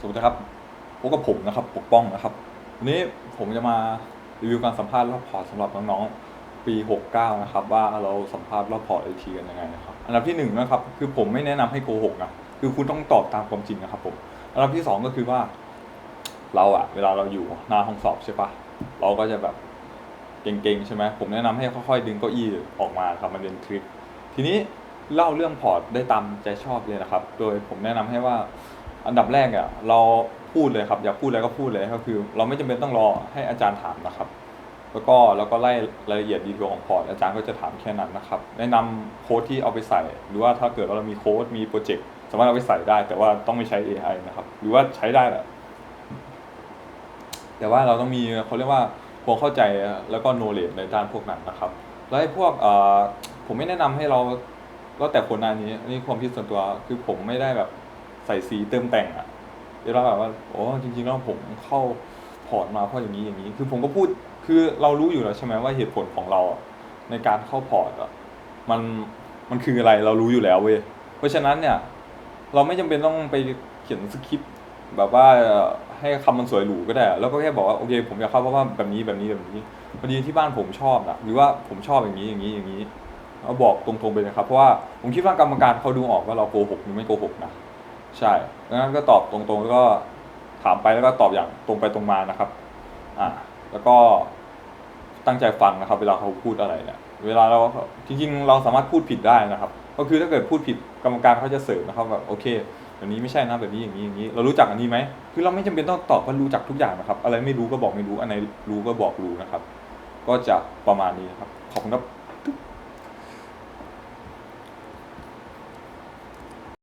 สวัสดีครับพบกับผมนะครับ ปกป้องนะครับ วันนี้ผมจะมารีวิวการสัมภาษณ์รอบพอร์ตสำหรับน้องๆ ปี 69 นะครับ ว่าเราสัมภาษณ์รอบพอร์ตไอทีกันยังไงนะครับ อันดับที่หนึ่งนะครับ คือผมไม่แนะนำให้โกหกนะ คือคุณต้องตอบตามความจริงนะครับผม อันดับที่สองก็คือว่า เราอะเวลาเราอยู่หน้าห้องสอบใช่ปะเราก็จะแบบเก่งๆ ใช่ไหมผมแนะนำให้ค่อยๆ ดึงเก้าอี้ออกมาครับมันเป็นทริค ทีนี้เล่าเรื่องพอร์ตได้ตามใจชอบเลยนะครับ โดยผมแนะนำให้ว่า อันดับแรกอะเราพูดเลยครับ อยากพูดอะไรก็พูดเลยก็คือ เราไม่จำเป็นต้องรอให้อาจารย์ถามนะครับ แล้วก็แล้วก็ไล่รายละเอียดดีเทลของพอร์ตอาจารย์ก็จะถามแค่นั้นนะครับ แนะนำโค้ดที่เอาไปใส่ หรือว่าถ้าเกิดว่าเรามีโค้ดมีโปรเจกต์สามารถเอาไปใส่ได้ แต่ว่าต้องไม่ใช้ AI นะครับ หรือว่าใช้ได้แหละแต่ว่าเราต้องมีเขาเรียกว่าความเข้าใจแล้วก็ knowledge ในด้านพวกนั้นนะครับ แล้วไอ้พวกผมไม่แนะนำให้เราแล้วแต่คนหน้านี้อันนี้ความคิดส่วนตัวคือผมไม่ได้แบบ ใส่สีเติมแต่งอะเวลาแบบว่าโอ้จริงๆแล้วผมเข้าพอร์ตมาเพราะอย่างนี้อย่างนี้ คือผมก็พูดคือเรารู้อยู่แล้วใช่ไหมว่าเหตุผลของเราในการเข้าพอร์ตอะมันมันคืออะไรเรารู้อยู่แล้วเว้ยเพราะฉะนั้นเนี่ย เราไม่จำเป็นต้องไปเขียนสคริปต์แบบว่าให้คำมันสวยหรูก็ได้ แล้วก็แค่บอกว่าโอเค ผมอยากเข้าเพราะว่าแบบนี้แบบนี้แบบนี้พอดีที่บ้านผมชอบนะหรือว่าผมชอบอย่างนี้อย่างนี้อย่างนี้เอาบอกตรงๆไปเลยครับเพราะว่าผมคิดว่ากรรมการเขาดูออกว่าเราโกหกหรือไม่โกหกนะ ใช่ดังนั้นก็ตอบตรงๆแล้วก็ถามไปแล้วก็ตอบอย่างตรงไปตรงมานะครับ อ่า แล้วก็ตั้งใจฟังนะครับ เวลาเขาพูดอะไรเนี่ย เวลาเราจริงๆ เราสามารถพูดผิดได้นะครับ ก็คือถ้าเกิดพูดผิดกรรมการเขาจะเสริมนะครับแบบโอเคแบบนี้ไม่ใช่นะแบบนี้อย่างนี้อย่างนี้ เรารู้จักอันนี้ไหมคือเราไม่จำเป็นต้องตอบว่ารู้จักทุกอย่างนะครับ อะไรไม่รู้ก็บอกไม่รู้อันไหนรู้ก็บอกรู้นะครับ ก็จะประมาณนี้นะครับขอบคุณครับ